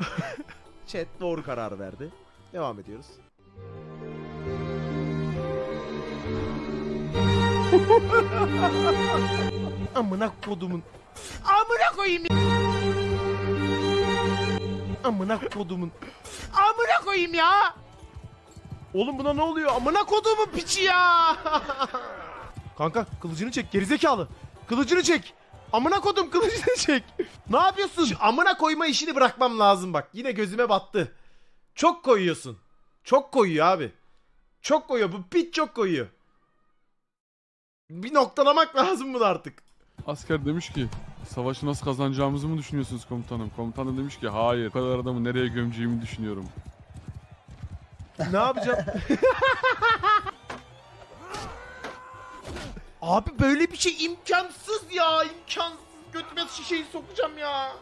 Chat doğru karar verdi. Devam ediyoruz. Amına kodumun. Amına koyayım. ya. Amına kodumun. Amına koyayım ya. Oğlum buna ne oluyor? Amına kodumun piçi ya. Kanka kılıcını çek gerizekalı. Kılıcını çek. Amına kodum kılıcını çek. Ne yapıyorsun? Şu amına koyma işini bırakmam lazım bak. Yine gözüme battı. Çok koyuyorsun. Çok koyuyor abi. Çok koyuyor. Bu piç çok koyuyor. Bir noktalamak lazım bunu artık. Asker demiş ki savaşı nasıl kazanacağımızı mı düşünüyorsunuz komutanım? Komutanım demiş ki hayır. Bu kadar adamı nereye gömeceğimi düşünüyorum. Ne yapacağım? Abi böyle bir şey imkansız ya. imkansız. Götüme şişeyi sokacağım ya.